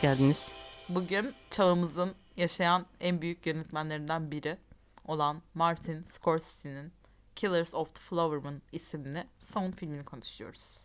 hoş geldiniz. Bugün çağımızın yaşayan en büyük yönetmenlerinden biri olan Martin Scorsese'nin Killers of the Flower Moon isimli son filmini konuşuyoruz.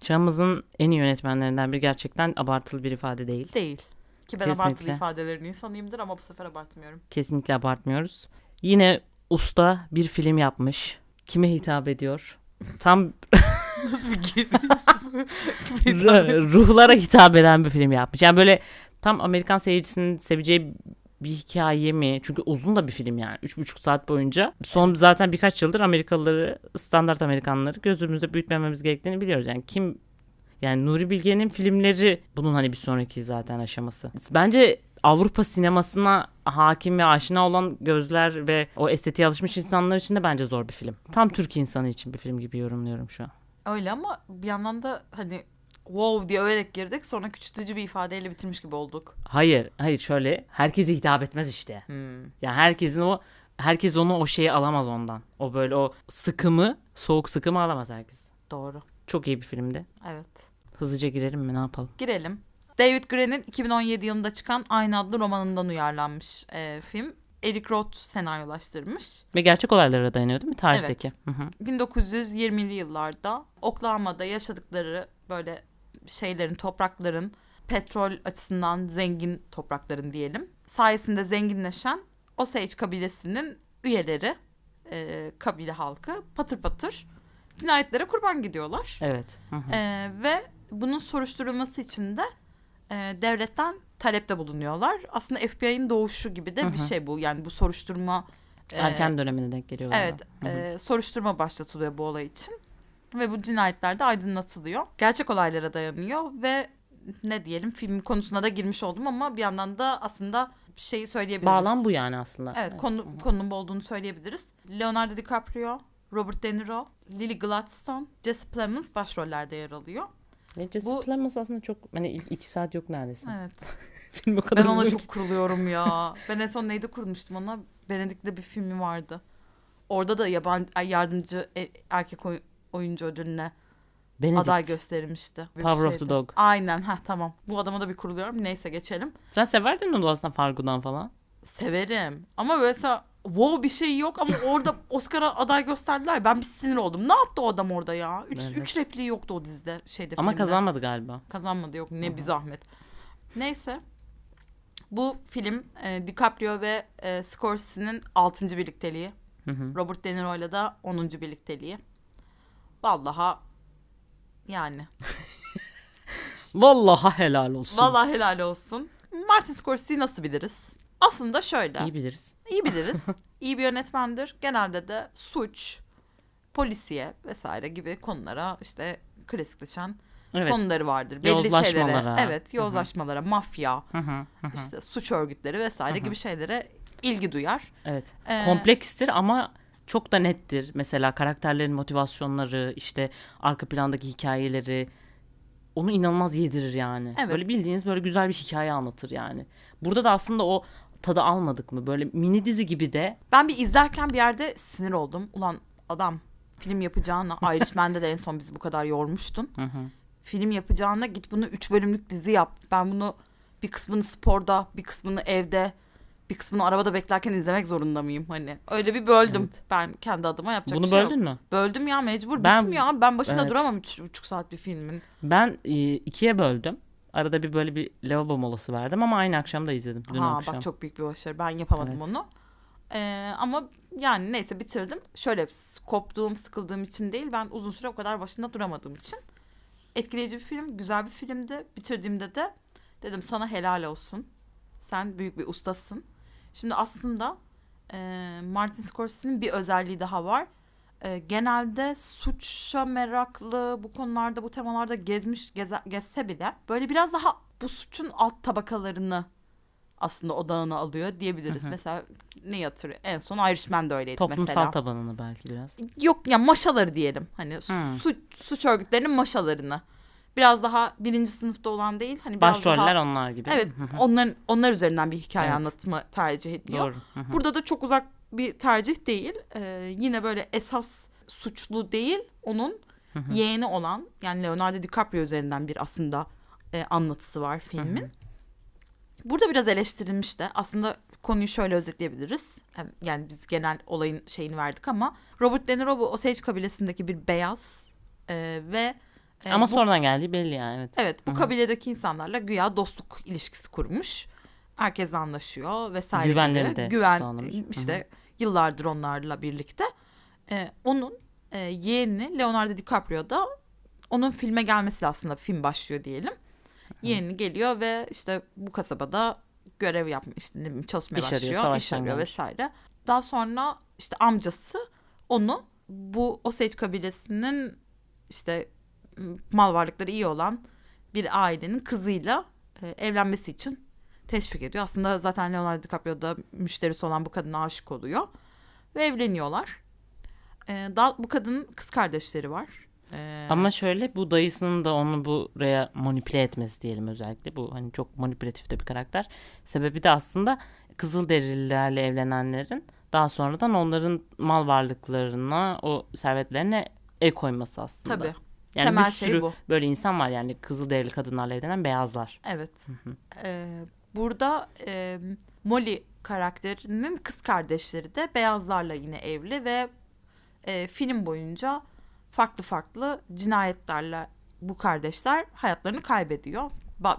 Çağımızın en iyi yönetmenlerinden biri gerçekten abartılı bir ifade değil. Değil. Ki ben Kesinlikle. abartılı ifadelerin insanıyımdır ama bu sefer abartmıyorum. Kesinlikle abartmıyoruz. Yine usta bir film yapmış. Kime hitap ediyor? Tam Nasıl bir giriş? ru- ruhlara hitap eden bir film yapmış. Yani böyle tam Amerikan seyircisinin seveceği bir hikaye mi? Çünkü uzun da bir film yani. Üç buçuk saat boyunca. Son zaten birkaç yıldır Amerikalıları, standart Amerikanları gözümüzde büyütmememiz gerektiğini biliyoruz. Yani kim yani Nuri Bilge'nin filmleri bunun hani bir sonraki zaten aşaması. Bence Avrupa sinemasına hakim ve aşina olan gözler ve o estetiğe alışmış insanlar için de bence zor bir film. Tam Türk insanı için bir film gibi yorumluyorum şu an. Öyle ama bir yandan da hani wow diye överek girdik sonra küçültücü bir ifadeyle bitirmiş gibi olduk. Hayır, hayır şöyle herkese hitap etmez işte. Hmm. Yani herkesin o herkes onu o şeyi alamaz ondan. O böyle o sıkımı, soğuk sıkımı alamaz herkes. Doğru. Çok iyi bir filmdi. Evet. Hızlıca girelim mi ne yapalım? Girelim. David Gray'nin 2017 yılında çıkan aynı adlı romanından uyarlanmış e, film. Eric Roth senaryolaştırmış. Ve gerçek olaylara dayanıyor değil mi tarihteki? Hı hı. 1920'li yıllarda Oklahoma'da yaşadıkları böyle şeylerin, toprakların petrol açısından zengin toprakların diyelim. Sayesinde zenginleşen Osage kabilesinin üyeleri, e, kabile halkı patır patır cinayetlere kurban gidiyorlar. Evet. Hı hı. Ee, ve bunun soruşturulması için de e, devletten talepte bulunuyorlar. Aslında FBI'nin doğuşu gibi de Hı bir şey bu. Yani bu soruşturma e, Erken dönemine denk geliyor. galiba. evet Hı hı. e, soruşturma başlatılıyor bu olay için ve bu cinayetler de aydınlatılıyor. Gerçek olaylara dayanıyor ve ne diyelim film konusuna da girmiş oldum ama bir yandan da aslında şeyi söyleyebiliriz. Bağlam bu yani aslında. Evet, konu, konunun bu olduğunu söyleyebiliriz. Leonardo DiCaprio, Robert De Niro, Lily Gladstone, Jesse Plemons başrollerde yer alıyor. Jesse bu- Plemons aslında çok hani ilk iki saat yok neredeyse. Evet. Film o kadar Ben ona çok ki. kuruluyorum ya. Ben en son neydi kurmuştum ona? Benedik'le bir filmi vardı. Orada da yabancı yardımcı e- erkek oy- oyuncu ödülüne Benedict. aday gösterilmişti. Power of the şeydi. Dog. Aynen. Ha tamam. Bu adama da bir kuruluyorum. Neyse geçelim. Sen severdin onu aslında Fargo'dan falan. Severim. Ama mesela wow bir şey yok ama orada Oscar'a aday gösterdiler. Ben bir sinir oldum. Ne yaptı o adam orada ya? Üç, Evet. üç repliği yoktu o dizide. Şeyde Ama filmde. kazanmadı galiba. Kazanmadı yok ne bir zahmet. Neyse. Bu film e, DiCaprio ve e, Scorsese'nin 6. birlikteliği. Hı hı. Robert De Niro'yla da 10. birlikteliği. Vallaha yani. Vallahi helal olsun. Vallahi helal olsun. Martin Scorsese'yi nasıl biliriz? Aslında şöyle. İyi biliriz. İyi biliriz. İyi bir yönetmendir. Genelde de suç, polisiye vesaire gibi konulara işte klasikleşen Evet. konuları vardır. Belli şeylere. Evet, yozlaşmalara, mafya, Hı hı, hı hı. işte suç örgütleri vesaire gibi şeylere ilgi duyar. Evet. Ee, Komplekstir ama çok da nettir. Mesela karakterlerin motivasyonları, işte arka plandaki hikayeleri onu inanılmaz yedirir yani. Evet. Böyle bildiğiniz böyle güzel bir hikaye anlatır yani. Burada da aslında o tadı almadık mı? Böyle mini dizi gibi de Ben bir izlerken bir yerde sinir oldum. Ulan adam film yapacağına Irishman'de de en son bizi bu kadar yormuştun. Hı hı. Film yapacağına git bunu üç bölümlük dizi yap. Ben bunu bir kısmını sporda, bir kısmını evde, bir kısmını arabada beklerken izlemek zorunda mıyım? Hani öyle bir böldüm. Evet. Ben kendi adıma yapacak bunu şey böldün mü? Böldüm ya mecbur Ben- bitmiyor abi. Ben başında Evet. duramam üç buçuk saat bir filmin. Ben e, ikiye böldüm. Arada bir böyle bir lavabo molası verdim ama aynı akşam da izledim. Dün ha akşam. bak çok büyük bir başarı. Ben yapamadım Evet. onu. Ee, ama yani neyse bitirdim. Şöyle koptuğum, sıkıldığım için değil. Ben uzun süre o kadar başında duramadığım için. Etkileyici bir film, güzel bir filmdi. Bitirdiğimde de dedim sana helal olsun. Sen büyük bir ustasın. Şimdi aslında e, Martin Scorsese'nin bir özelliği daha var. E, genelde suça meraklı bu konularda bu temalarda gezmiş geze, gezse bile böyle biraz daha bu suçun alt tabakalarını aslında odağına alıyor diyebiliriz. Mesela ne yatırıyor? En son Irishman de öyleydi Toplumsal mesela. tabanını belki biraz. Yok ya maşaları diyelim. Hani suç, suç örgütlerinin maşalarını. Biraz daha birinci sınıfta olan değil. Hani biraz Başroller daha, onlar gibi. Evet Hı hı. onların onlar üzerinden bir hikaye Evet. anlatımı tercih ediyor. Doğru. Hı hı. Burada da çok uzak bir tercih değil. Ee, yine böyle esas suçlu değil. Onun yeğeni olan yani Leonardo DiCaprio üzerinden bir aslında e, anlatısı var filmin. Burada biraz eleştirilmiş de aslında konuyu şöyle özetleyebiliriz. Yani biz genel olayın şeyini verdik ama Robert De Niro bu Osage kabilesindeki bir beyaz e, ve e, Ama bu- sonradan geldiği belli yani evet. Evet bu kabiledeki insanlarla güya dostluk ilişkisi kurmuş. Herkesle anlaşıyor vesaire Güvenleri gibi. de Güven sağlamış. İşte yıllardır onlarla birlikte. Ee, onun e, yeğeni Leonardo DiCaprio da onun filme gelmesiyle aslında film başlıyor diyelim. Yeğeni geliyor ve işte bu kasabada görev yapmış, işte çalışmaya İş arıyor, başlıyor, iş savaştan arıyor vesaire. Daha sonra işte amcası onu bu Osage kabilesinin işte mal varlıkları iyi olan bir ailenin kızıyla e, evlenmesi için teşvik ediyor. Aslında zaten Leonardo DiCaprio da müşterisi olan bu kadına aşık oluyor ve evleniyorlar. E, daha bu kadının kız kardeşleri var. E, Ama şöyle bu dayısının da onu buraya manipüle etmesi diyelim özellikle. Bu hani çok manipülatif de bir karakter. Sebebi de aslında Kızılderililerle evlenenlerin daha sonradan onların mal varlıklarına, o servetlerine el koyması aslında. tabii. Yani temel bir şey sürü bu. böyle insan var yani Kızılderili kadınlarla evlenen beyazlar. Evet. E, burada e, Molly karakterinin kız kardeşleri de beyazlarla yine evli ve e, film boyunca farklı farklı cinayetlerle bu kardeşler hayatlarını kaybediyor.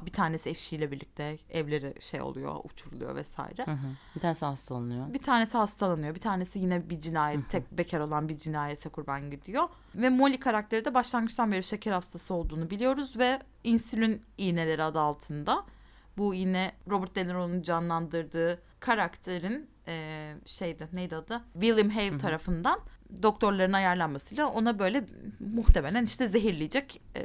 Bir tanesi eşiyle birlikte evleri şey oluyor, uçuruluyor vesaire. Hı hı. Bir tanesi hastalanıyor. Bir tanesi hastalanıyor. Bir tanesi yine bir cinayet, tek bekar olan bir cinayete kurban gidiyor. Ve Molly karakteri de başlangıçtan beri şeker hastası olduğunu biliyoruz ve insülin iğneleri adı altında. Bu iğne Robert De Niro'nun canlandırdığı karakterin e, şeydi neydi adı? William Hale tarafından doktorların ayarlanmasıyla ona böyle muhtemelen işte zehirleyecek, e,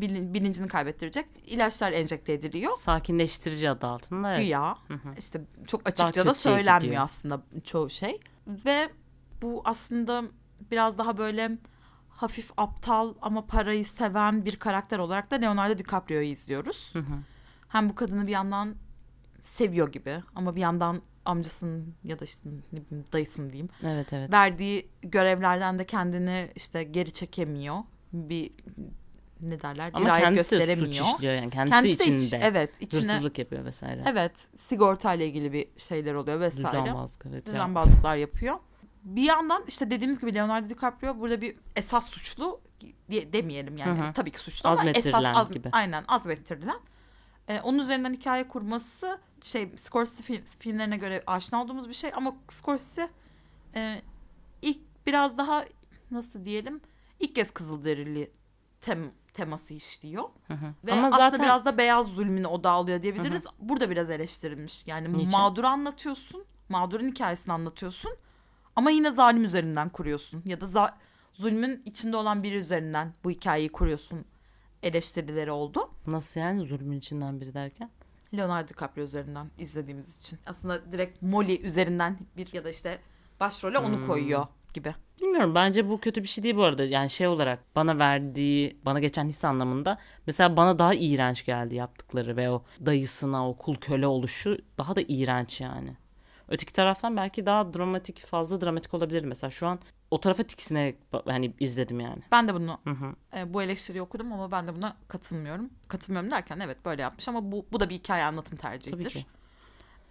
bilin- bilincini kaybettirecek ilaçlar enjekte ediliyor. Sakinleştirici adı altında. Evet. Güya Hı hı. işte çok açıkça da kötüye söylenmiyor gidiyor. aslında çoğu şey. Ve bu aslında biraz daha böyle hafif aptal ama parayı seven bir karakter olarak da Leonardo DiCaprio'yu izliyoruz. Hı hı. Hem bu kadını bir yandan seviyor gibi ama bir yandan amcasının ya da işte ne bileyim dayısının diyeyim Evet evet. verdiği görevlerden de kendini işte geri çekemiyor. Bir ne derler Ama dirayet kendisi de gösteremiyor. suç işliyor yani. Kendisi, Kendisi de içinde. iç, evet içine Hırsızlık yapıyor vesaire. Evet, sigortayla ilgili bir şeyler oluyor vesaire. Düzenbazlık evet. Düzenbazlıklar yapıyor. Bir yandan işte dediğimiz gibi Leonardo DiCaprio burada bir esas suçlu diye demeyelim yani. Hı hı. Tabii ki suçlu ama esas gibi. aynen azmettirilen. Ee, onun üzerinden hikaye kurması şey Scorsese film- filmlerine göre aşina olduğumuz bir şey ama Scorsese e, ilk biraz daha nasıl diyelim ilk kez Kızılderili tem, teması işliyor. Hı hı. Ve Ama aslında zaten biraz da beyaz zulmünü odağı alıyor diyebiliriz. Burada biraz eleştirilmiş. Yani Niçin? mağduru anlatıyorsun. Mağdurun hikayesini anlatıyorsun. Ama yine zalim üzerinden kuruyorsun. Ya da za- zulmün içinde olan biri üzerinden bu hikayeyi kuruyorsun eleştirileri oldu. nasıl yani zulmün içinden biri derken? Leonardo DiCaprio üzerinden izlediğimiz için. Aslında direkt Molly üzerinden bir ya da işte başrole onu Hmm. koyuyor gibi. Bilmiyorum bence bu kötü bir şey değil bu arada. Yani şey olarak bana verdiği, bana geçen his anlamında mesela bana daha iğrenç geldi yaptıkları ve o dayısına o kul köle oluşu daha da iğrenç yani. Öteki taraftan belki daha dramatik, fazla dramatik olabilir mesela. Şu an o tarafa tiksinerek hani izledim yani. Ben de bunu Hı hı. e, bu eleştiriyi okudum ama ben de buna katılmıyorum. Katılmıyorum derken evet böyle yapmış ama bu, bu da bir hikaye anlatım tercihidir. Tabii ki.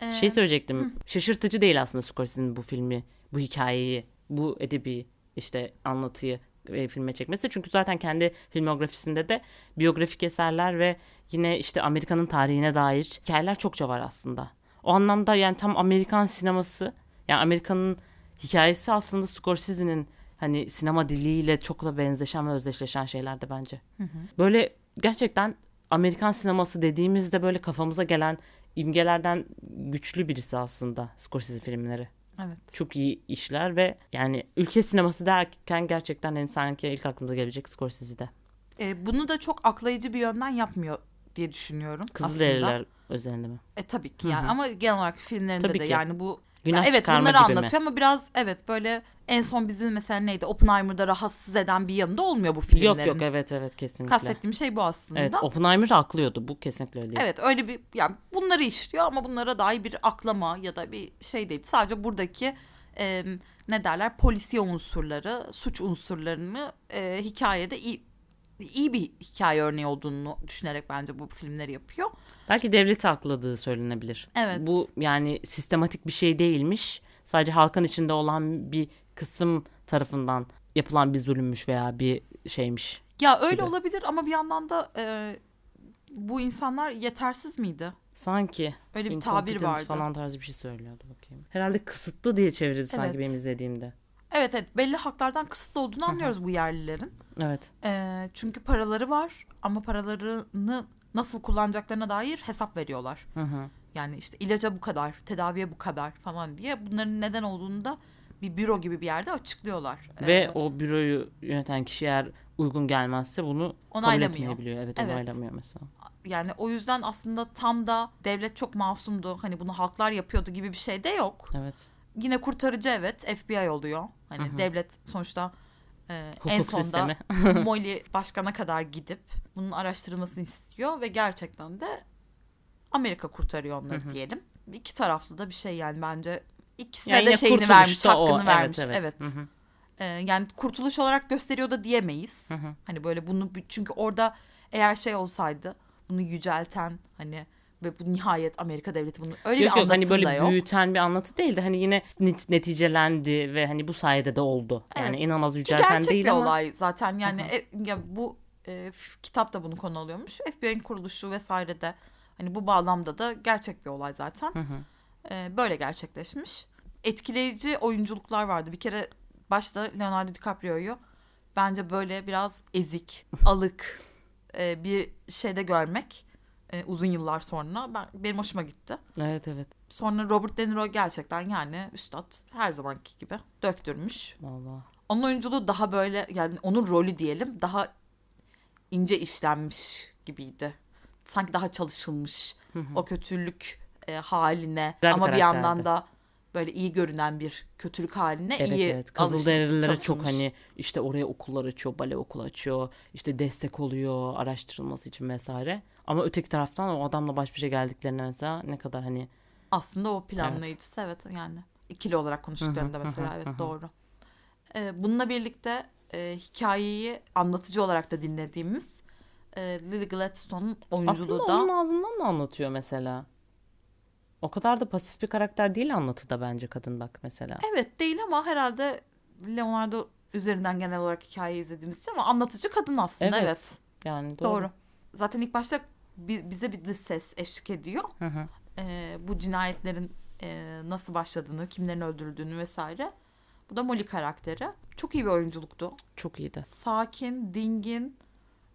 Ee, Şey söyleyecektim. Şaşırtıcı değil aslında Scorsese'nin bu filmi, bu hikayeyi, bu edebi işte anlatıyı e, filme çekmesi. Çünkü zaten kendi filmografisinde de biyografik eserler ve yine işte Amerika'nın tarihine dair hikayeler çokça var aslında. O anlamda yani tam Amerikan sineması, yani Amerika'nın hikayesi aslında Scorsese'nin hani sinema diliyle çok da benzeşen ve özdeşleşen şeyler de bence. Böyle gerçekten Amerikan sineması dediğimizde böyle kafamıza gelen imgelerden güçlü birisi aslında Scorsese filmleri. Evet. Çok iyi işler ve yani ülke sineması derken gerçekten en sanki ilk aklımıza gelebilecek Scorsese'de. E, bunu da çok aklayıcı bir yönden yapmıyor diye düşünüyorum aslında. Kızılderililer özelinde mi? E tabii ki Hı yani hı. ama genel olarak filmlerinde Tabii de ki. yani bu Günah evet çıkarma bunları gibi anlatıyor ama biraz evet böyle en son bizim mesela neydi Oppenheimer'da rahatsız eden bir yanında olmuyor bu filmlerin. mi? Yok yok evet evet kesinlikle. Kastettiğim şey bu aslında. Evet Oppenheimer'ı aklıyordu bu kesinlikle öyle. Evet öyle bir yani bunları işliyor ama bunlara dair bir aklama ya da bir şey değil. Sadece buradaki e, ne derler polisiye unsurları, suç unsurlarını e, hikayede iyi iyi bir hikaye örneği olduğunu düşünerek bence bu filmleri yapıyor. Belki devleti akladığı söylenebilir. Evet. Bu yani sistematik bir şey değilmiş. Sadece halkın içinde olan bir kısım tarafından yapılan bir zulümmüş veya bir şeymiş. Ya öyle gibi. olabilir ama bir yandan da e, bu insanlar yetersiz miydi? Sanki Öyle bir tabir vardı. falan tarzı bir şey söylüyordu bakayım. Herhalde kısıtlı diye çevirdi sanki Evet. benim izlediğimde. Evet evet belli haklardan kısıtlı olduğunu anlıyoruz bu yerlilerin. Evet. E, çünkü paraları var ama paralarını nasıl kullanacaklarına dair hesap veriyorlar. Hı hı. Yani işte ilaca bu kadar, tedaviye bu kadar falan diye bunların neden olduğunu da bir büro gibi bir yerde açıklıyorlar. Ve Ee, o büroyu yöneten kişi eğer uygun gelmezse bunu kabul Onaylamıyor. etmeyebiliyor. Evet, Evet. onaylamıyor mesela. yani o yüzden aslında tam da devlet çok masumdu. Hani bunu halklar yapıyordu gibi bir şey de yok. Evet. Yine kurtarıcı evet FBI oluyor. Hani Hı hı. devlet sonuçta e, Hukuk en sonda. Molly başkana kadar gidip bunun araştırılmasını istiyor ve gerçekten de Amerika kurtarıyor onları Hı hı. diyelim. İki taraflı da bir şey yani bence ikisine Yani de şeyini vermiş, hakkını o. vermiş. Evet, Evet. evet. Hı hı. Ee, yani kurtuluş olarak gösteriyor da diyemeyiz. Hı hı. Hani böyle bunu çünkü orada eğer şey olsaydı bunu yücelten hani ve bu nihayet Amerika devleti bunu öyle Yok bir yok hani anlatım da böyle yok. büyüten bir anlatı değil de hani yine net- neticelendi ve hani bu sayede de oldu. Yani Evet. inanılmaz Ki yücelten değil ama. olay zaten yani e, ya bu e, kitap da bunu konu alıyormuş. FBI'nin kuruluşu vesaire de hani bu bağlamda da gerçek bir olay zaten. Hı hı. E, böyle gerçekleşmiş. Etkileyici oyunculuklar vardı. Bir kere başta Leonardo DiCaprio'yu bence böyle biraz ezik, alık e, bir şeyde görmek e, uzun yıllar sonra ben benim hoşuma gitti. Evet evet. Sonra Robert De Niro gerçekten yani üstad her zamanki gibi döktürmüş. Vallahi. Onun oyunculuğu daha böyle yani onun rolü diyelim daha ince işlenmiş gibiydi. Sanki daha çalışılmış Hı hı. o kötülük e, haline Güzel ama bir yandan da böyle iyi görünen bir kötülük haline Evet iyi evet. Kızılderililere çok hani işte oraya okullar açıyor, bale okulu açıyor, işte destek oluyor araştırılması için vesaire. Ama öteki taraftan o adamla baş başa geldiklerinde mesela ne kadar hani aslında o planlayıcısı evet, yani ikili olarak konuştuklarında mesela evet doğru. Ee, bununla birlikte e, hikayeyi anlatıcı olarak da dinlediğimiz e, Lily Gladstone'un oyunculuğu aslında da onun ağzından da anlatıyor mesela. O kadar da pasif bir karakter değil anlatıda bence kadın bak mesela. Evet değil ama herhalde Leonardo üzerinden genel olarak hikayeyi izlediğimiz için ama anlatıcı kadın aslında Evet, evet. Yani doğru. Doğru. Zaten ilk başta bi- bize bir dış ses eşlik ediyor. Hı hı. Ee, bu cinayetlerin e, nasıl başladığını, kimlerin öldürüldüğünü vesaire. Bu da Molly karakteri. Çok iyi bir oyunculuktu. Çok iyiydi. Sakin, dingin,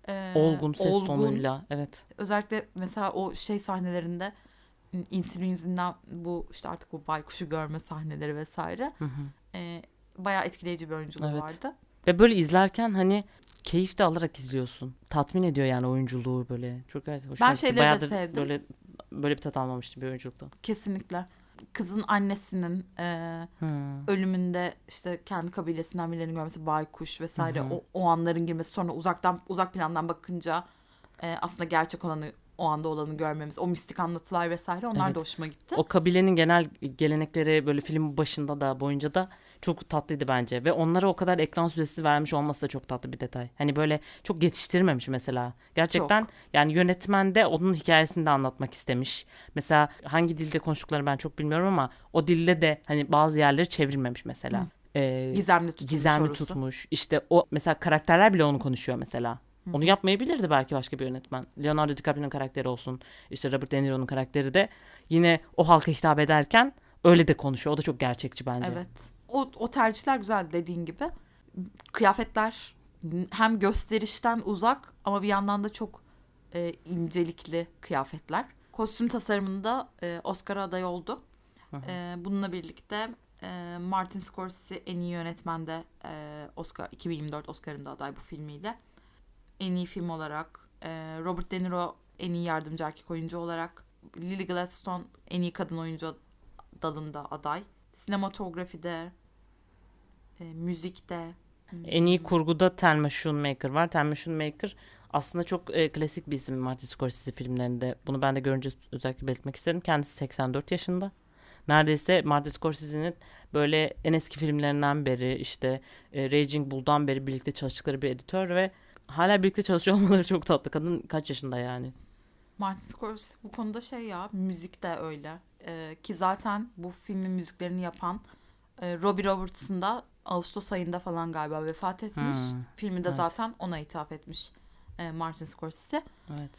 e, Olgun ses olgun. tonuyla evet. Özellikle mesela o şey sahnelerinde insülin yüzünden bu işte artık bu baykuşu görme sahneleri vesaire. Hı hı. E, bayağı etkileyici bir oyunculuğu Evet. vardı. Ve böyle izlerken hani keyif de alarak izliyorsun. Tatmin ediyor yani oyunculuğu böyle. Çok evet hoşuma Ben şeyleri de Bayağıdır sevdim. Böyle böyle bir tat almamıştım bir oyunculukta. Kesinlikle. Kızın annesinin e, Hı. ölümünde işte kendi kabilesinden birilerini görmesi baykuş vesaire hı. o, o anların girmesi sonra uzaktan uzak plandan bakınca e, aslında gerçek olanı o anda olanı görmemiz o mistik anlatılar vesaire onlar Evet. da hoşuma gitti. O kabilenin genel gelenekleri böyle film başında da boyunca da çok tatlıydı bence. Ve onlara o kadar ekran süresi vermiş olması da çok tatlı bir detay. Hani böyle çok yetiştirmemiş mesela. Gerçekten yani yönetmen de onun hikayesini de anlatmak istemiş. Mesela hangi dilde konuştuklarını ben çok bilmiyorum ama o dilde de hani bazı yerleri çevrilmemiş mesela. Ee, Gizemli tutulmuş gizemli orası. tutmuş. İşte o mesela karakterler bile onu konuşuyor mesela. Onu yapmayabilirdi belki başka bir yönetmen. Leonardo DiCaprio'nun karakteri olsun. işte Robert De Niro'nun karakteri de yine o halka hitap ederken öyle de konuşuyor. O da çok gerçekçi bence. Evet. O, o tercihler güzel dediğin gibi. Kıyafetler hem gösterişten uzak ama bir yandan da çok e, incelikli kıyafetler. Kostüm tasarımında e, Oscar'a aday oldu. E, bununla birlikte e, Martin Scorsese en iyi yönetmende e, Oscar 2024 Oscar'ında aday bu filmiyle. En iyi film olarak e, Robert De Niro en iyi yardımcı erkek oyuncu olarak Lily Gladstone en iyi kadın oyuncu dalında aday. Sinematografide, e, müzikte. En iyi kurguda Thelma Schoonmaker var. Thelma Schoonmaker aslında çok e, klasik bir isim Martin Scorsese filmlerinde. Bunu ben de görünce özellikle belirtmek isterim. Kendisi 84 yaşında. Neredeyse Martin Scorsese'nin böyle en eski filmlerinden beri işte e, Raging Bull'dan beri birlikte çalıştıkları bir editör ve hala birlikte çalışıyor olmaları çok tatlı. Kadın kaç yaşında yani? Martin Scorsese bu konuda şey ya müzik de öyle. Ee, ki zaten bu filmin müziklerini yapan e, Robbie Robertson da Ağustos ayında falan galiba vefat etmiş. Hmm, Filmi de evet. zaten ona ithaf etmiş e, Martin Scorsese. Evet.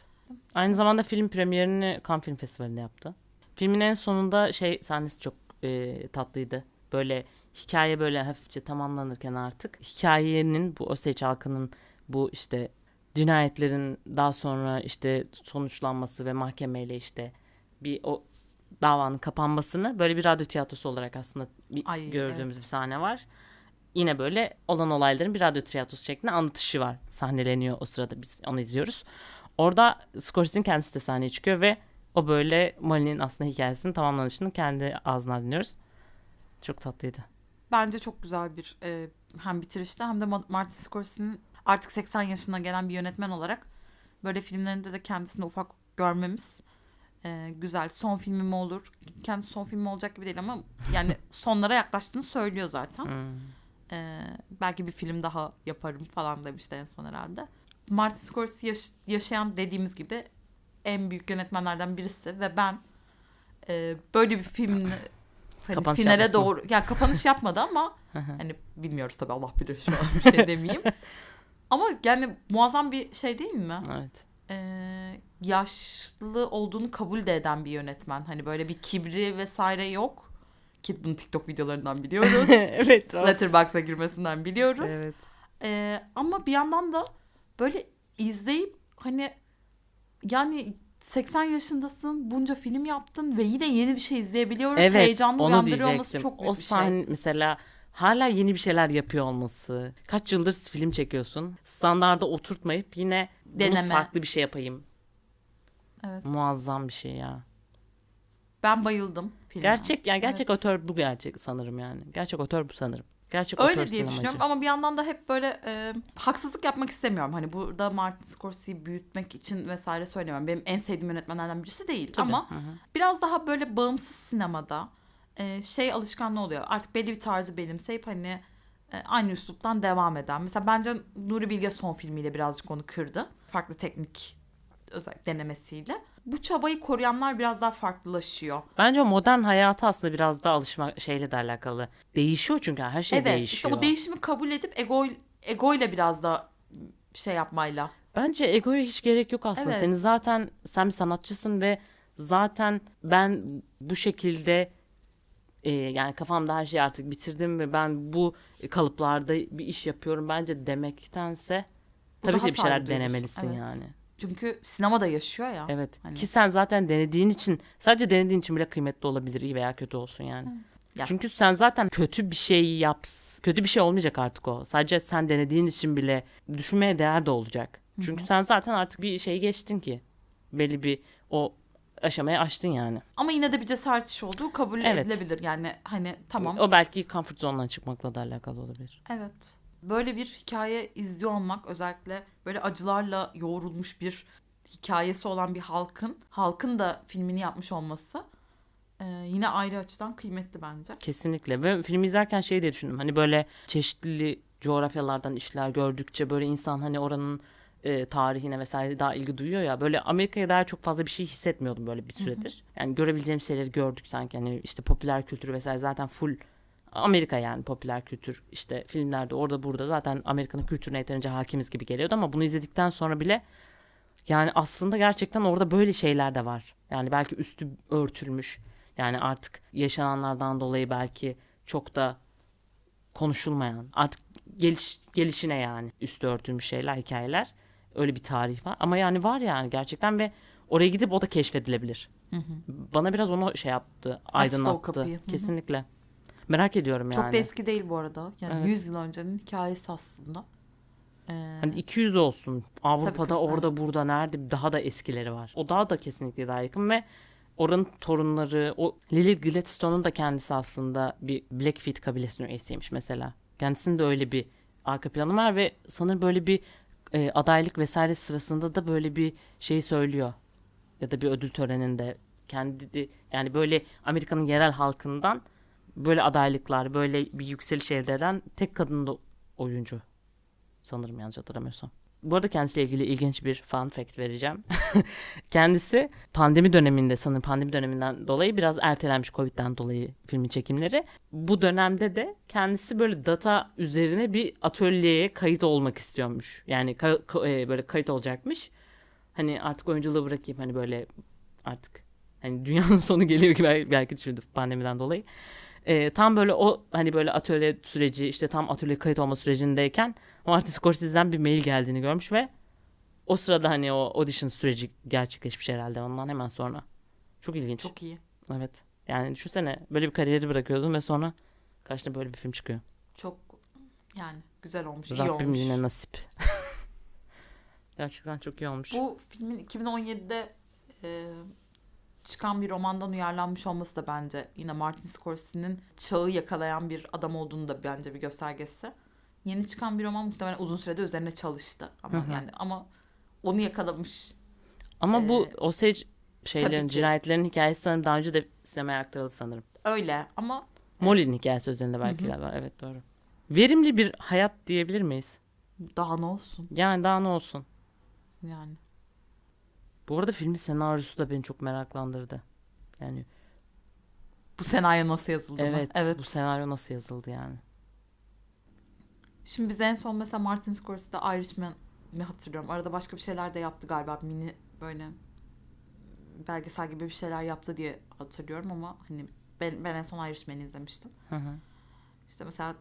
Aynı zamanda film premierini Cannes Film Festivali'nde yaptı. Filmin en sonunda şey sahnesi çok e, tatlıydı. Böyle hikaye böyle hafifçe tamamlanırken artık hikayenin bu Osage halkının bu işte cinayetlerin daha sonra işte sonuçlanması ve mahkemeyle işte bir o davanın kapanmasını böyle bir radyo tiyatrosu olarak aslında bir Ay, gördüğümüz bir sahne var. Yine böyle olan olayların bir radyo tiyatrosu şeklinde anlatışı var. Sahneleniyor o sırada biz onu izliyoruz. Orada Scorsese'nin kendisi de sahneye çıkıyor ve o böyle Molly'nin aslında hikayesinin tamamlanışını kendi ağzından dinliyoruz. Çok tatlıydı. Bence çok güzel bir e, hem bitirişte hem de Ma- Martin Scorsese'nin artık 80 yaşına gelen bir yönetmen olarak böyle filmlerinde de kendisini ufak görmemiz e, güzel. Son filmi mi olur? Kendisi son filmi olacak gibi değil ama yani sonlara yaklaştığını söylüyor zaten. Hmm. E, belki bir film daha yaparım falan demişti en son herhalde. Martin Scorsese yaş- yaşayan dediğimiz gibi en büyük yönetmenlerden birisi ve ben e, böyle bir filmin hani Kapanış finale yapmasın. doğru yani kapanış yapmadı ama hani bilmiyoruz tabii Allah bilir şu an bir şey demeyeyim. ama yani muazzam bir şey değil mi? evet. Ee, yaşlı olduğunu kabul de eden bir yönetmen. Hani böyle bir kibri vesaire yok. Ki bunu TikTok videolarından biliyoruz. evet. Letterboxd'a girmesinden biliyoruz. Evet. Ee, ama bir yandan da böyle izleyip hani yani 80 yaşındasın bunca film yaptın ve yine yeni bir şey izleyebiliyoruz. Evet. Heyecanlı onu uyandırıyor olması çok büyük o bir sahne şey. mesela hala yeni bir şeyler yapıyor olması. Kaç yıldır film çekiyorsun. Standarda oturtmayıp yine Deneme. farklı bir şey yapayım. Evet. Muazzam bir şey ya. Ben bayıldım filme. Gerçek yani gerçek Evet. otör bu gerçek sanırım yani. Gerçek otör bu sanırım. Gerçek Öyle diye sinemacı. düşünüyorum ama bir yandan da hep böyle e, haksızlık yapmak istemiyorum. Hani burada Martin Scorsese'yi büyütmek için vesaire söylemiyorum. Benim en sevdiğim yönetmenlerden birisi değil. Tabii. Ama Hı hı. biraz daha böyle bağımsız sinemada e, şey alışkanlığı oluyor. Artık belli bir tarzı benimseyip hani e, aynı üsluptan devam eden. Mesela bence Nuri Bilge son filmiyle birazcık onu kırdı. Farklı teknik özellikle denemesiyle. Bu çabayı koruyanlar biraz daha farklılaşıyor. Bence modern hayata aslında biraz daha alışma şeyle de alakalı. Değişiyor çünkü her şey evet değişiyor. işte o değişimi kabul edip ego egoyla biraz da şey yapmayla. Bence egoya hiç gerek yok aslında. Evet. Senin zaten sen bir sanatçısın ve zaten ben bu şekilde e, yani kafamda her şeyi artık bitirdim ve ben bu kalıplarda bir iş yapıyorum bence demektense Bu tabii ki bir şeyler denemelisin Evet. yani. Çünkü sinemada yaşıyor ya. Evet. Hani- Ki sen zaten denediğin için sadece denediğin için bile kıymetli olabilir iyi veya kötü olsun yani. Ya. Çünkü sen zaten kötü bir şey yaps kötü bir şey olmayacak artık o. Sadece sen denediğin için bile düşünmeye değer de olacak. Çünkü sen zaten artık bir şeyi geçtin ki. Belli bir o aşamayı aştın yani. Ama yine de bir cesaret işi olduğu kabul Evet. edilebilir. Yani hani tamam. O belki comfort zone'dan çıkmakla da alakalı olabilir. Evet. Böyle bir hikaye izliyor olmak özellikle böyle acılarla yoğrulmuş bir hikayesi olan bir halkın halkın da filmini yapmış olması e, yine ayrı açıdan kıymetli bence. Kesinlikle ve filmi izlerken şey diye düşündüm. Hani böyle çeşitli coğrafyalardan işler gördükçe böyle insan hani oranın e, tarihine vesaire daha ilgi duyuyor ya. Böyle Amerika'ya dair çok fazla bir şey hissetmiyordum böyle bir süredir. Yani görebileceğim şeyleri gördük sanki. Hani işte popüler kültürü vesaire zaten full Amerika yani popüler kültür işte filmlerde orada burada zaten Amerika'nın kültürüne yeterince hakimiz gibi geliyordu ama bunu izledikten sonra bile yani aslında gerçekten orada böyle şeyler de var. Yani belki üstü örtülmüş. Yani artık yaşananlardan dolayı belki çok da konuşulmayan artık geliş, gelişine yani üstü örtülmüş şeyler hikayeler öyle bir tarih var ama yani var yani gerçekten ve oraya gidip o da keşfedilebilir. Bana biraz onu şey yaptı Açtı o aydınlattı kapıyı. Hı hı. kesinlikle. Merak ediyorum yani. Çok da eski değil bu arada. Yani Evet. 100 yıl öncenin hikayesi aslında. Ee, Hani 200 olsun. Avrupa'da kız- orada burada nerede daha da eskileri var. O daha da kesinlikle daha yakın ve oranın torunları o Lily Gladstone'un da kendisi aslında bir Blackfeet kabilesinin üyesiymiş mesela. Kendisinin de öyle bir arka planı var ve sanırım böyle bir e, adaylık vesaire sırasında da böyle bir şey söylüyor. Ya da bir ödül töreninde kendi yani böyle Amerika'nın yerel halkından böyle adaylıklar, böyle bir yükseliş elde eden tek kadın oyuncu. Sanırım yanlış hatırlamıyorsam. Bu arada kendisiyle ilgili ilginç bir fun fact vereceğim. Kendisi pandemi döneminde sanırım pandemi döneminden dolayı biraz ertelenmiş Covid'den dolayı filmin çekimleri. Bu dönemde de kendisi böyle data üzerine bir atölyeye kayıt olmak istiyormuş. Yani ka- ka- e, böyle kayıt olacakmış. Hani artık oyunculuğu bırakayım hani böyle artık hani dünyanın sonu geliyor gibi belki, belki düşündü pandemiden dolayı. E, tam böyle o hani böyle atölye süreci işte tam atölye kayıt olma sürecindeyken Martin Scorsese'den bir mail geldiğini görmüş ve o sırada hani o audition süreci gerçekleşmiş herhalde ondan hemen sonra. Çok ilginç. Çok iyi. Evet. Yani düşünsene böyle bir kariyeri bırakıyordun ve sonra karşına böyle bir film çıkıyor. Çok yani güzel olmuş, iyi Rabbim olmuş. yine nasip. Gerçekten çok iyi olmuş. Bu filmin 2017'de e, çıkan bir romandan uyarlanmış olması da bence yine Martin Scorsese'nin çağı yakalayan bir adam olduğunu da bence bir göstergesi. Yeni çıkan bir roman muhtemelen uzun sürede üzerine çalıştı ama Hı hı. yani ama onu yakalamış. Ama bu Ee, Osage şeylerin, cinayetlerin hikayesi sanırım daha önce de sinemaya aktarıldı sanırım. Öyle ama Molly'nin hikayesi üzerinde belki hı. galiba. Evet doğru. Verimli bir hayat diyebilir miyiz? daha ne olsun Yani daha ne olsun. yani. Bu arada filmin senaryosu da beni çok meraklandırdı. Yani Bu senaryo nasıl yazıldı mı? evet, Evet. bu senaryo nasıl yazıldı yani? Şimdi biz en son mesela Martin Scorsese'de Irishman'ı hatırlıyorum. Arada başka bir şeyler de yaptı galiba. Mini böyle belgesel gibi bir şeyler yaptı diye hatırlıyorum ama hani ben, ben en son Irishman'ı izlemiştim. Hı hı. İşte mesela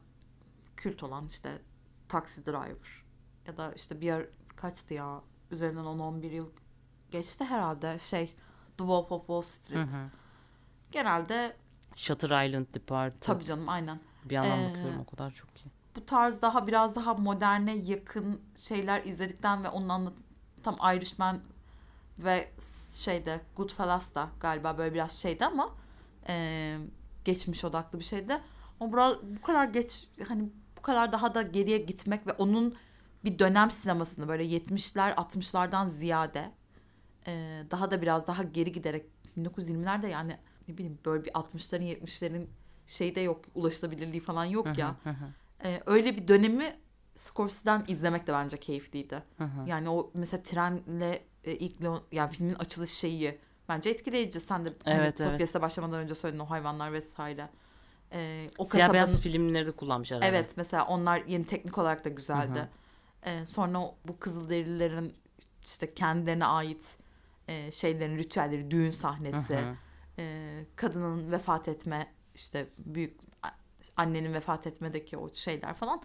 kült olan işte Taxi Driver ya da işte bir kaçtı ya üzerinden 10-11 yıl geçti herhalde şey The Wolf of Wall Hı Street. hı. Genelde Shutter Island Departed. tabii canım aynen. Bir yandan Ee, bakıyorum o kadar çok. Bu tarz daha biraz daha moderne yakın şeyler izledikten ve onun anlat tam Irishman ve şeyde Goodfellas da galiba böyle biraz şeydi ama e, geçmiş odaklı bir şeydi. O biraz bu kadar geç hani bu kadar daha da geriye gitmek ve onun bir dönem sinemasını böyle 70'ler 60'lardan ziyade e, daha da biraz daha geri giderek 1920'lerde yani ne bileyim böyle bir 60'ların 70'lerin şeyi de yok ulaşılabilirliği falan yok ya. Hı hı, Ee, öyle bir dönemi Scorsese'den izlemek de bence keyifliydi. hı hı. Yani o mesela trenle e, ilk Leon, yani filmin açılış şeyi bence etkileyici. Sen de hani Evet, podcast'a başlamadan önce söyledin o hayvanlar vesaire. Ee, o Siyah kasabanın beyaz filmleri de kullanmış herhalde. evet mesela onlar yeni teknik olarak da güzeldi. Hı hı. Ee, sonra bu Kızılderililerin işte kendilerine ait e, şeylerin ritüelleri, düğün Hı sahnesi, hı. e, kadının vefat etme işte büyük annenin vefat etmedeki o şeyler falan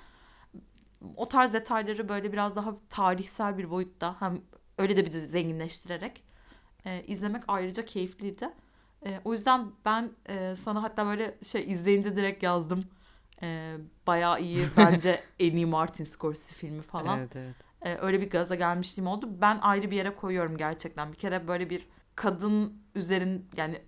o tarz detayları böyle biraz daha tarihsel bir boyutta hem öyle de bir de zenginleştirerek e, izlemek ayrıca keyifliydi. E, o yüzden ben e, sana hatta böyle şey izleyince direkt yazdım. E, bayağı iyi bence en iyi Martin Scorsese filmi falan. Evet evet. Ee, öyle bir gaza gelmişliğim oldu. Ben ayrı bir yere koyuyorum gerçekten. Bir kere böyle bir kadın üzerin yani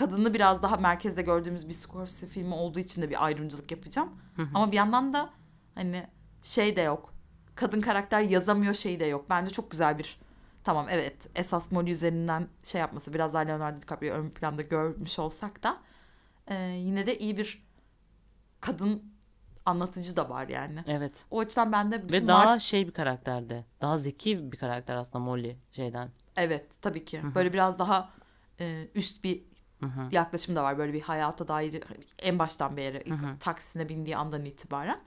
kadını biraz daha merkezde gördüğümüz bir Scorsese filmi olduğu için de bir ayrımcılık yapacağım. Hı hı. Ama bir yandan da hani şey de yok. Kadın karakter yazamıyor şeyi de yok. Bence çok güzel bir tamam evet esas Molly üzerinden şey yapması biraz daha Leonardo DiCaprio ön planda görmüş olsak da e, yine de iyi bir kadın anlatıcı da var yani. Evet. O açıdan ben de bütün Ve Mart- daha şey bir karakterdi. Daha zeki bir karakter aslında Molly şeyden. Evet tabii ki. Böyle biraz daha e, üst bir Hı hı. yaklaşım da var. Böyle bir hayata dair en baştan beri ilk Hı hı. taksine bindiği andan itibaren.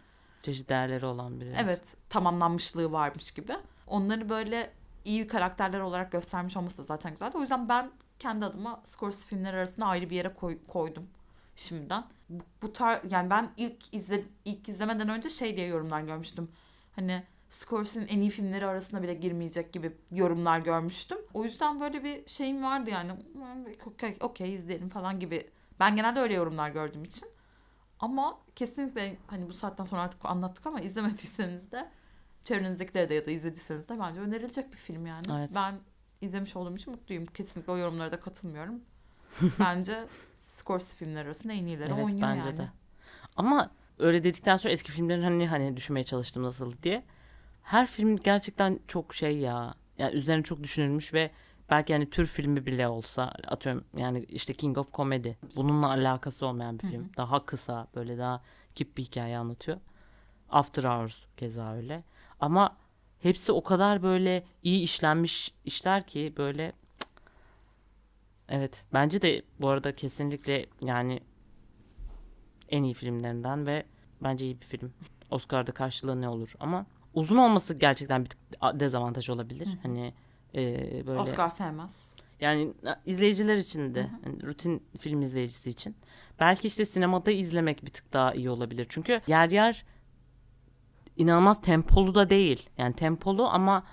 Çeşitli değerleri olan biri. Evet tamamlanmışlığı varmış gibi. Onları böyle iyi karakterler olarak göstermiş olması da zaten güzeldi. O yüzden ben kendi adıma Scorsese filmleri arasında ayrı bir yere koy- koydum şimdiden. Bu, bu tar yani ben ilk izle ilk izlemeden önce şey diye yorumlar görmüştüm. Hani Scorsese'nin en iyi filmleri arasına bile girmeyecek gibi yorumlar görmüştüm. O yüzden böyle bir şeyim vardı yani. Okey, okey izleyelim falan gibi. Ben genelde öyle yorumlar gördüğüm için. Ama kesinlikle hani bu saatten sonra artık anlattık ama izlemediyseniz de çevrenizdekilere de ya da izlediyseniz de bence önerilecek bir film yani. Evet. Ben izlemiş olduğum için mutluyum. Kesinlikle o yorumlara da katılmıyorum. bence Scorsese filmleri arasında en iyileri Evet, oynuyor bence yani. de. Ama öyle dedikten sonra eski filmlerin hani hani düşünmeye çalıştım nasıl diye. Her film gerçekten çok şey ya. Yani üzerine çok düşünülmüş ve belki hani tür filmi bile olsa atıyorum yani işte King of Comedy bununla alakası olmayan bir Hı film. hı. Daha kısa böyle daha kip bir hikaye anlatıyor. After Hours keza öyle. Ama hepsi o kadar böyle iyi işlenmiş işler ki böyle evet bence de bu arada kesinlikle yani en iyi filmlerinden ve bence iyi bir film. Oscar'da karşılığı ne olur ama uzun olması gerçekten bir tık dezavantaj olabilir. Hani e, böyle Oscar sevmez. yani izleyiciler için de hani rutin film izleyicisi için. Belki işte sinemada izlemek bir tık daha iyi olabilir. Çünkü yer yer inanılmaz tempolu da değil. Yani tempolu ama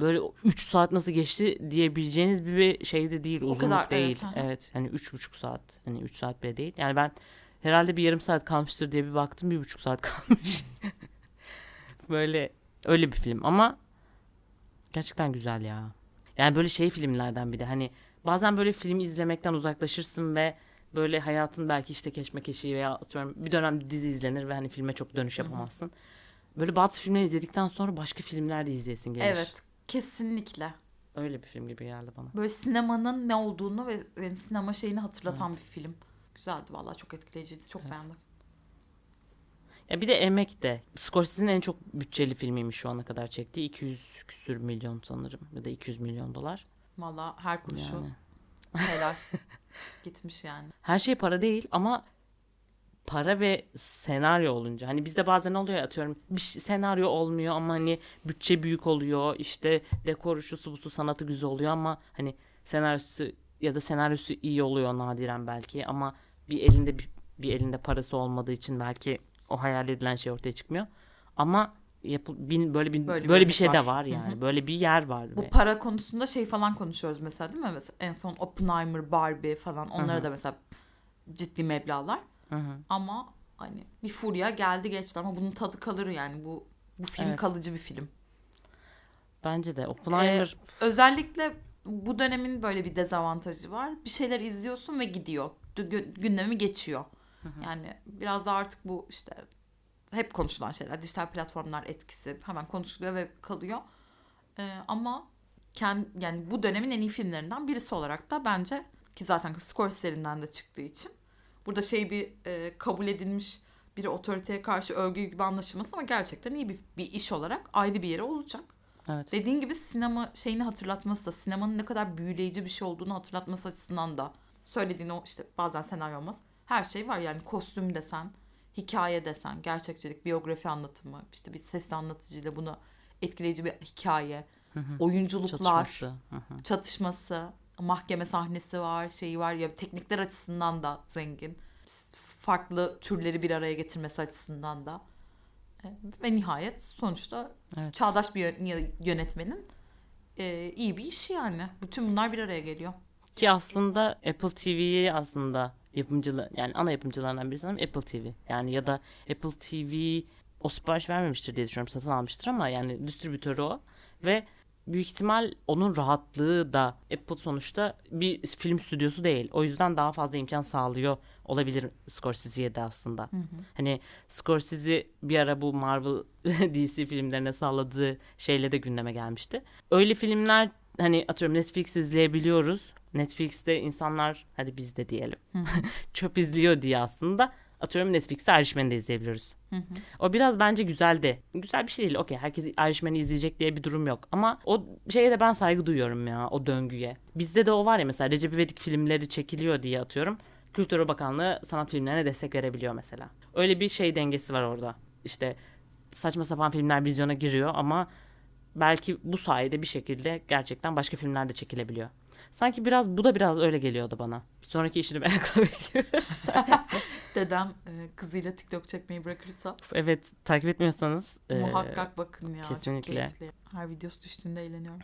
böyle 3 saat nasıl geçti diyebileceğiniz bir şey de değil. O Uzunluk kadar, evet, değil. hı hı. Evet. Üç buçuk saat. Hani 3 saat bile değil. Yani ben herhalde bir yarım saat kalmıştır diye bir baktım. Bir buçuk saat kalmış. böyle öyle bir film ama gerçekten güzel ya. Yani böyle şey filmlerden bir de hani bazen böyle film izlemekten uzaklaşırsın ve böyle hayatın belki işte keşmekeşi veya atıyorum bir dönem dizi izlenir ve hani filme çok dönüş yapamazsın. Böyle bazı filmleri izledikten sonra başka filmler de izleyesin gelir. Evet kesinlikle. Öyle bir film gibi geldi bana. Böyle sinemanın ne olduğunu ve yani sinema şeyini hatırlatan bir film. Güzeldi vallahi çok etkileyiciydi. Çok beğendim. Ya bir de emek de. Scorsese'nin en çok bütçeli filmiymiş şu ana kadar çektiği. 200 küsür milyon sanırım. Ya da 200 milyon dolar. Vallahi her kuruşu Yani. helal. Gitmiş yani. Her şey para değil ama para ve senaryo olunca hani bizde bazen oluyor ya, atıyorum bir senaryo olmuyor ama hani bütçe büyük oluyor işte dekoru şusu busu sanatı güzel oluyor ama hani senaryosu ya da senaryosu iyi oluyor nadiren belki ama bir elinde bir, bir elinde parası olmadığı için belki o hayal edilen şey ortaya çıkmıyor ama yapı, bin, böyle bir Böyle böyle, bir şey örnek de var. var yani hı. böyle bir yer var Bu ve- para konusunda şey falan konuşuyoruz mesela değil mi? Mesela en son Oppenheimer, Barbie falan onlara hı. da mesela ciddi meblağlar. Hı hı. Ama hani bir furya geldi geçti ama bunun tadı kalır yani bu bu film Evet. kalıcı bir film. bence de Oppenheimer Özellikle bu dönemin böyle bir dezavantajı var. Bir şeyler izliyorsun ve gidiyor. Gü- gündemi geçiyor. Yani biraz da artık bu işte hep konuşulan şeyler. Dijital platformlar etkisi hemen konuşuluyor ve kalıyor. Ee, ama kend, yani bu dönemin en iyi filmlerinden birisi olarak da bence ki zaten Scorsese'lerinden de çıktığı için burada şey bir e, kabul edilmiş bir otoriteye karşı övgü gibi anlaşılması ama gerçekten iyi bir, bir iş olarak ayrı bir yere olacak. evet Dediğin gibi sinema şeyini hatırlatması da sinemanın ne kadar büyüleyici bir şey olduğunu hatırlatması açısından da söylediğin o işte bazen senaryo olmaz. Her şey var yani kostüm desen, hikaye desen, gerçekçilik, biyografi anlatımı, işte bir sesli anlatıcıyla bunu etkileyici bir hikaye, oyunculuklar, çatışması. Hı hı. çatışması, mahkeme sahnesi var, şeyi var ya teknikler açısından da zengin. Farklı türleri bir araya getirmesi açısından da. E, Ve nihayet sonuçta Evet. çağdaş bir yö- yönetmenin e, iyi bir işi yani. Bütün bunlar bir araya geliyor. Ki aslında Apple TV'yi aslında yapımcılar yani ana yapımcılarından birisi sanırım Apple TV. Yani ya da Apple TV o sipariş vermemiştir diye düşünüyorum. Satın almıştır ama yani distribütörü o. Ve büyük ihtimal onun rahatlığı da Apple sonuçta bir film stüdyosu değil. O yüzden daha fazla imkan sağlıyor olabilir Scorsese'ye de aslında. Hani Scorsese bir ara bu Marvel DC filmlerine sağladığı şeyle de gündeme gelmişti. Öyle filmler hani atıyorum Netflix izleyebiliyoruz. Netflix'te insanlar hadi biz de diyelim çöp izliyor diye aslında atıyorum Netflix'te Irishman'ı da izleyebiliyoruz. O biraz bence güzeldi. Güzel bir şey değil. Okey herkes Irishman'ı izleyecek diye bir durum yok. Ama o şeye de ben saygı duyuyorum ya o döngüye. Bizde de o var ya mesela Recep İvedik filmleri çekiliyor diye atıyorum. Kültür Bakanlığı sanat filmlerine destek verebiliyor mesela. Öyle bir şey dengesi var orada. İşte saçma sapan filmler vizyona giriyor ama belki bu sayede bir şekilde gerçekten başka filmler de çekilebiliyor. Sanki biraz bu da biraz öyle geliyordu bana. Bir sonraki işini merakla bekliyorum. Dedem e, kızıyla TikTok çekmeyi bırakırsa evet takip etmiyorsanız e, muhakkak bakın ya. kesinlikle. Her videosu düştüğünde eğleniyorum.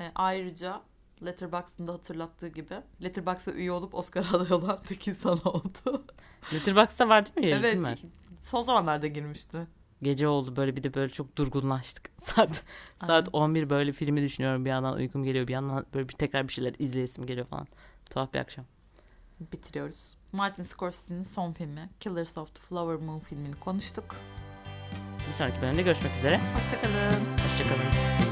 E, ayrıca Letterboxd'ın da hatırlattığı gibi Letterboxd'a üye olup Oscar aday olan tek insan oldu. Letterboxd'da var değil mi? evet. Son zamanlarda girmişti. Gece oldu böyle bir de böyle çok durgunlaştık. Saat saat 11 böyle filmi düşünüyorum. Bir yandan uykum geliyor. Bir yandan böyle bir tekrar bir şeyler izleyesim geliyor falan. Tuhaf bir akşam. Bitiriyoruz. Martin Scorsese'nin son filmi Killers of the Flower Moon filmini konuştuk. Bir sonraki bölümde görüşmek üzere. Hoşçakalın. Hoşçakalın.